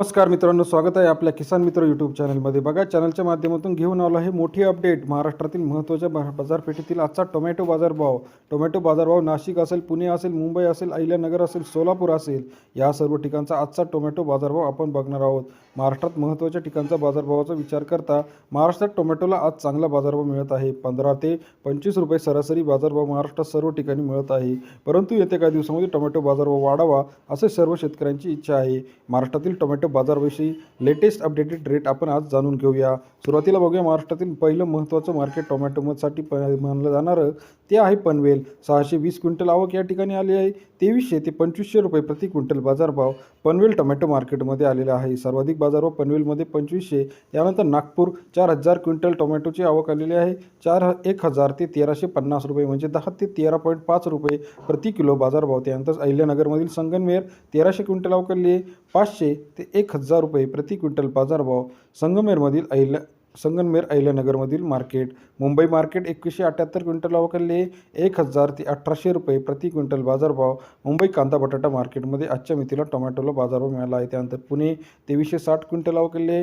नमस्कार मित्रांनो स्वागत आहे आपल्या किसान मित्र यूट्यूब चॅनलमध्ये. बघा चॅनलच्या माध्यमातून घेऊन आलो आहे मोठी अपडेट. महाराष्ट्रातील महत्त्वाच्या बाजारपेठेतील आजचा टोमॅटो बाजारभाव टोमॅटो बाजारभाव नाशिक असेल पुणे असेल मुंबई असेल अहिल्यानगर असेल सोलापूर असेल या सर्व ठिकाणचा आजचा टोमॅटो बाजारभाव आपण बघणार आहोत. महाराष्ट्रात महत्त्वाच्या ठिकाणचा बाजारभावाचा विचार करता महाराष्ट्रात टोमॅटोला आज चांगला बाजारभाव मिळत आहे. पंधरा ते पंचवीस रुपये सरासरी बाजारभाव महाराष्ट्रात सर्व ठिकाणी मिळत आहे. परंतु येत्या काही दिवसामध्ये टोमॅटो बाजारभाव वाढावा असे सर्व शेतकऱ्यांची इच्छा आहे. महाराष्ट्रातील टोमॅटो बाजाराविषयी लेटेस्ट अपडेटेड रेट आपण आज जाणून घेऊया. सुरुवातीला बघूया महाराष्ट्रातील पहिलं महत्त्वाचं मार्केट टोमॅटोसाठी प मानलं जाणारं ते आहे पनवेल. सहाशे वीस क्विंटल आवक या ठिकाणी आली आहे. तेवीसशे ते पंचवीसशे रुपये प्रति क्विंटल बाजारभाव पनवेल टोमॅटो मार्केटमध्ये आलेला आहे. सर्वाधिक बाजारभाव पनवेलमध्ये पंचवीसशे. त्यानंतर नागपूर चार हजार क्विंटल टोमॅटोची आवक आलेली आहे. चार एक हजार ते तेराशे पन्नास रुपये म्हणजे दहा ते तेरा पॉईंट पाच रुपये प्रति किलो बाजारभाव. त्यानंतर अहिल्यानगरमधील संगनमेर तेराशे क्विंटल आवक आली आहे. पाचशे ते एक हजार रुपये प्रति क्विंटल बाजारभाव संगमेरमधील अहिल्या संगमेर अहिल्यानगरमधील मार्केट. मुंबई मार्केट एकवीसशे अठ्ठ्याहत्तर क्विंटल आवकले एक हजार ते अठराशे रुपये प्रति क्विंटल बाजारभाव. मुंबई कांदा बटाटा मार्केटमध्ये आजच्या मितीला टोमॅटोला बाजारभाव मिळाला आहे. त्यानंतर पुणे तेवीसशे साठ क्विंटल आवकले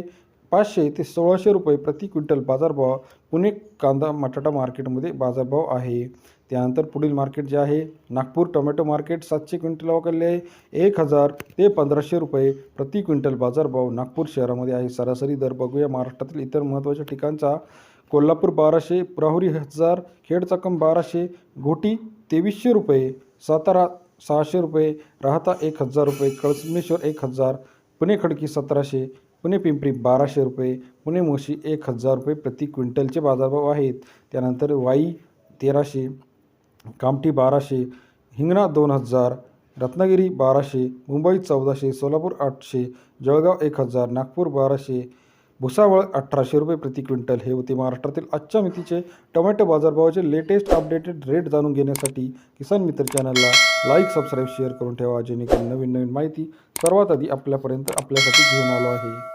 पाचशे ते सोळाशे रुपये प्रति क्विंटल बाजारभाव पुणे कांदा बटाटा मार्केटमध्ये बाजारभाव आहे. त्यानंतर पुढील मार्केट जे आहे नागपूर टोमॅटो मार्केट सातशे क्विंटल आवकले एक हजार ते पंधराशे रुपये प्रति क्विंटल बाजारभाव नागपूर शहरामध्ये आहे. सरासरी दर बघूया महाराष्ट्रातील इतर महत्त्वाच्या ठिकाणचा. कोल्हापूर बाराशे प्रहुरी हजार खेड चक्कम बाराशे घोटी तेवीसशे रुपये सातारा सहाशे रुपये राहता एक हजार रुपये कळसमेश्वर एक हजार पुणे खडकी सतराशे पुणे पिंपरी बाराशे रुपये पुणे मोशी एक हजार रुपये प्रति क्विंटलचे बाजारभाव आहेत. त्यानंतर वाई तेराशे कामठी बाराशे हिंगणा दोन हजार रत्नागिरी बाराशे मुंबई चौदाशे सोलापूर आठशे जळगाव एक हजार नागपूर बाराशे भुसावळ अठराशे रुपये प्रति क्विंटल. हे होते महाराष्ट्रातील आजच्या मितीचे टोमॅटो बाजारभावाचे लेटेस्ट अपडेटेड रेट जाणून घेण्यासाठी किसान मित्र चॅनलला लाईक सबस्क्राईब शेअर करून ठेवा जेणेकरून नवीन नवीन माहिती सर्वात आधी आपल्यापर्यंत आपल्यासाठी घेऊन आलो आहे.